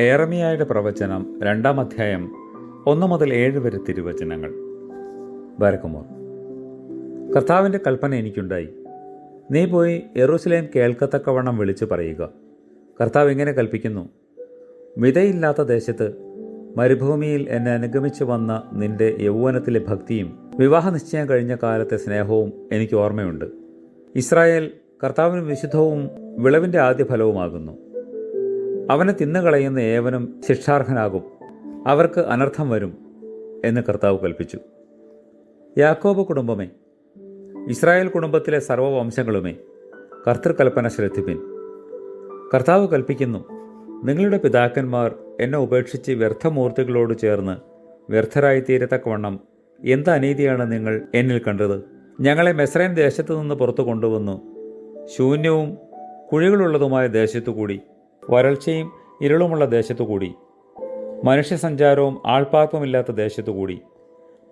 ഏറമിയായുടെ പ്രവചനം രണ്ടാം അധ്യായം ഒന്ന് മുതൽ ഏഴ് വരെ തിരുവചനങ്ങൾ. ബരക്കുമോർ കർത്താവിന്റെ കൽപ്പന എനിക്കുണ്ടായി. നീ പോയി എറൂസലേം കേൾക്കത്തക്കവണ്ണം വിളിച്ചു പറയുക. കർത്താവ് ഇങ്ങനെ കൽപ്പിക്കുന്നു? വിതയില്ലാത്ത ദേശത്ത് മരുഭൂമിയിൽ എന്നെ അനുഗമിച്ചു വന്ന നിന്റെ യൗവനത്തിലെ ഭക്തിയും വിവാഹ നിശ്ചയം കഴിഞ്ഞ കാലത്തെ സ്നേഹവും എനിക്ക് ഓർമ്മയുണ്ട്. ഇസ്രായേൽ കർത്താവിന് വിശുദ്ധവും വിളവിന്റെ ആദ്യ ഫലവുമാകുന്നു അവനെ തിന്നുകളയുന്ന ഏവനും ശിക്ഷാർഹനാകും. അവർക്ക് അനർത്ഥം വരും എന്ന് കർത്താവ് കൽപ്പിച്ചു. യാക്കോബ് കുടുംബമേ ഇസ്രായേൽ കുടുംബത്തിലെ സർവവംശങ്ങളുമേ കർത്തൃകൽപ്പന ശ്രദ്ധിപ്പിൻ. കർത്താവ് കൽപ്പിക്കുന്നു നിങ്ങളുടെ പിതാക്കന്മാർ എന്നെ ഉപേക്ഷിച്ച് വ്യർത്ഥമൂർത്തികളോട് ചേർന്ന് വ്യർത്ഥരായി തീരത്തക്കവണ്ണം എന്ത് അനീതിയാണ് നിങ്ങൾ എന്നിൽ കണ്ടത്? ഞങ്ങളെ മെസ്രൈൻ ദേശത്തു നിന്ന് പുറത്തു കൊണ്ടുവന്നു. ശൂന്യവും കുഴികളുള്ളതുമായ ദേശത്തുകൂടി വരൾച്ചയും ഇരുളുമുള്ള ദേശത്തുകൂടി. മനുഷ്യസഞ്ചാരവും ആൾപ്പാർപ്പമില്ലാത്ത ദേശത്തുകൂടി.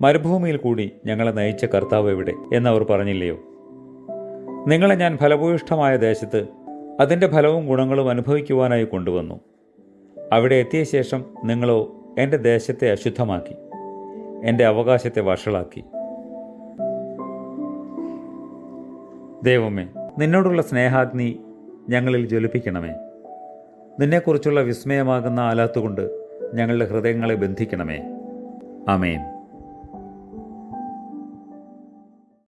മരുഭൂമിയിൽ കൂടി ഞങ്ങളെ നയിച്ച കർത്താവ് എവിടെ എന്നവർ പറഞ്ഞില്ലയോ? നിങ്ങളെ ഞാൻ ഫലഭൂയിഷ്ഠമായ ദേശത്ത് അതിന്റെ ഫലവും ഗുണങ്ങളും അനുഭവിക്കുവാനായി കൊണ്ടുവന്നു. അവിടെ എത്തിയ ശേഷം നിങ്ങളോ എന്റെ ദേശത്തെ അശുദ്ധമാക്കി. എന്റെ അവകാശത്തെ വഷളാക്കി. ദൈവമേ നിന്നോടുള്ള സ്നേഹാഗ്നി ഞങ്ങളിൽ ജ്വലിപ്പിക്കണമേ. നിന്നെക്കുറിച്ചുള്ള വിസ്മയമാകുന്ന ആലാത്തുകൊണ്ട് ഞങ്ങളുടെ ഹൃദയങ്ങളെ ബന്ധിക്കണമേ. അമേൻ